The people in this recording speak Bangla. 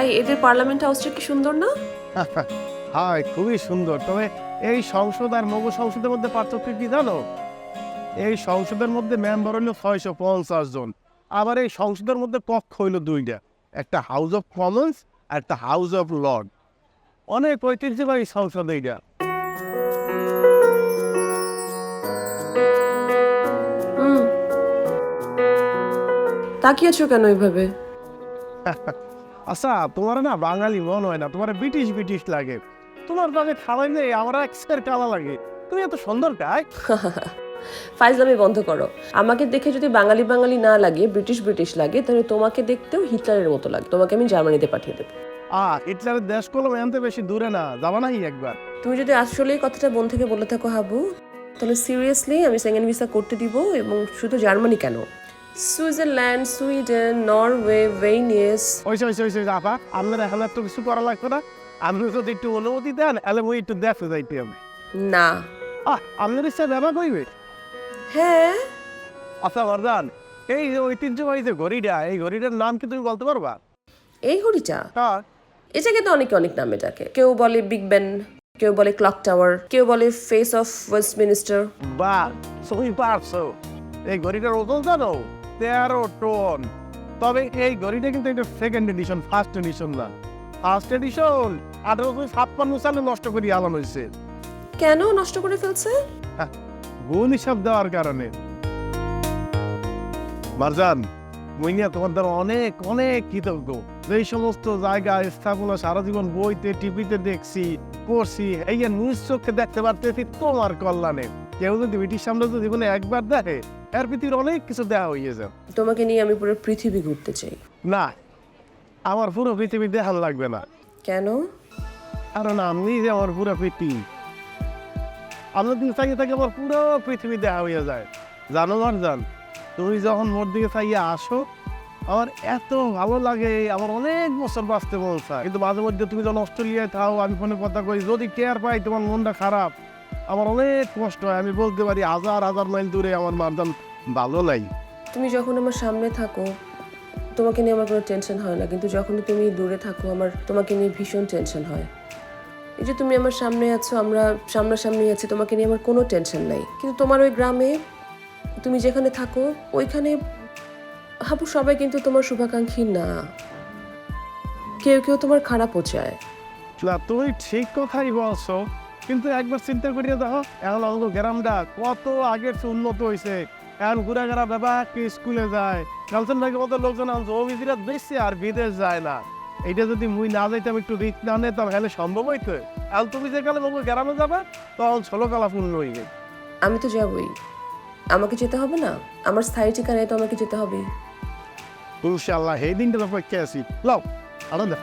এই এদের পার্লামেন্ট হাউসটা কি সুন্দর না? হাই খুবই সুন্দর। তবে এই সংসদ আর মগু সংসদের মধ্যে পার্থক্য কি জানো? এই সংসদের মধ্যে মেম্বার হইল ছয়শো পঞ্চাশ জন। আবার এই সংসদের মধ্যে কক্ষ হইল দুইটা। একটা হাউস অফ কমন্স আর একটা হাউস অফ লর্ড অনেক ঐতিহ্যবাহী সংসদ এইটা। তাকিয়েছো কেন ওইভাবে আচ্ছা তোমার না বাঙালি মন হয় না তোমার ব্রিটিশ ব্রিটিশ লাগে। তোমার বাগে খাওয়াই নেই আমার এক্সের কালা লাগে। তুমি এত সুন্দর গায় ফাইজলামি বন্ধ করো। আমাকে দেখে যদি বাঙালি বাঙালি না লাগে ব্রিটিশ ব্রিটিশ লাগে তাহলে তোমাকে দেখতেও হিটলারের মতো লাগে। তোমাকে আমি জার্মানিতে পাঠিয়ে দেবো। আ হিটলারের দেশ কলম এনতে বেশি দূরে না যাবা নাহি একবার। তুমি যদি আসলে এই কথাটা বোন থেকে বলে থাকো হাবু তাহলে সিরিয়াসলি আমি সেকেন্ড ভিসা করতে দিব এবং শুধু জার্মানি কেন? সুইজারল্যান্ড সুইডেন নরওয়ে ভেনিয়াস ওইসে ওইসে ওইসে আপা আপনার এখন তো কিছু করা লাগবে না। আপনি যদি একটু অনুমতি দেন তাহলে মুই একটু দেখতে যাইতে হবে। না। আহ আপনার ইচ্ছা ব্যবহার করবে হ্যাঁ? আচ্ছা বরদান এই যে ঐতিহ্যবাহী যে ঘড়িটা এই ঘড়িটার নাম কি তুমি বলতে পারবা? এই ঘড়িটা? হ্যাঁ। এটাকে তো অনেকে অনেক নামে ডাকে। কেউ বলে বিগ বেন কেউ বলে ক্লক টাওয়ার কেউ বলে ফেস অফ ওয়েস্টমিনিস্টার বা তুমি পারছ। এই ঘড়িটার ওজন জানো? তেরো টন তবে এই ঘড়িটা কিন্তু এটা সেকেন্ড এডিশন ফার্স্ট এডিশন না। ফার্স্ট এডিশন আঠারোশো ছাপ্পান্ন সালে নষ্ট করে আলানো হয়েছে। কেন নষ্ট করে ফেলছে? গুণ হিসাব দেওয়ার কারণে। মারজান মুইনিয়া তোমার দ্বারা অনেক অনেক কৃতজ্ঞ। এই সমস্ত জায়গা স্থাপনা সারা জীবন বইতে টিভিতে দেখছি পড়ছি এই যে নিজ চোখে দেখতে পারতেছি তোমার কল্যাণে। কেউ যদি ব্রিটিশ সাম্রাজ্য জীবনে একবার দেখে এর পৃথিবীর অনেক কিছু হয়ে তোমাকে নিয়ে আমি পুরো পৃথিবী ঘুরতে চাই। না আমার পুরো পৃথিবী দেখার লাগবে না। কেন? কারণ আমি যে আমার পুরো পৃথিবী। দিকে চাইয়ে থাকি আমার পুরো পৃথিবী দেখা হয়ে যায়। জানো জান তুমি যখন মোর দিকে চাইয়ে আসো আমার এত ভালো লাগে আমার অনেক বছর বাঁচতে মন চায়। কিন্তু মাঝে মধ্যে তুমি যখন অস্ট্রেলিয়ায় থাও আমি ফোনে কথা কই যদি কেয়ার পাই তোমার মনটা খারাপ। আমার অনেক কষ্ট হয় আমি বলতে পারি হাজার হাজার মাইল দূরে আমার মারদান ভালো নাই। তুমি যখন আমার সামনে থাকো তোমাকে নিয়ে আমার কোনো টেনশন হয় না কিন্তু যখনই তুমি দূরে থাকো আমার তোমাকে নিয়ে ভীষণ টেনশন হয়। এই যে তুমি আমার সামনে আছো আমরা সামনাসামনি আছি তোমাকে নিয়ে আমার কোনো টেনশন নাই। কিন্তু তোমার ওই গ্রামে তুমি যেখানে থাকো ওইখানে হাবু সবাই কিন্তু তোমার শুভাকাঙ্ক্ষী না। কেউ কেউ তোমার খারাপও চায়। না তুমি ঠিক কথাই বলছো। কিন্তু একবার চিন্তা করিয়ে দেখো এখন আমাদের গ্রামটা কত আগের চেয়ে উন্নত হয়েছে এখন ঘুরাঘেরা ব্যাপার কি স্কুলে যায়। গার্লফ্রেন্ড ভাগে মতো লোকজন এখন জমি বেশি আর বিদেশ যায় না। এইটা যদি মুই না যাইতাম একটু রিক না নিতাম তাহলে সম্ভব হইতো? এখন তুমি যে কালে মগো গ্রামে যাবে তখন ষোলো কালা পূর্ণ হইবে আমি তো যাবই। আমাকে যেতে হবে না? আমার স্থায়ী ঠিকানায় তো আমাকে যেতে হবে। ইনশাল্লাহ এই দিনটা অপেক্ষা আছি। লও আনন্দ।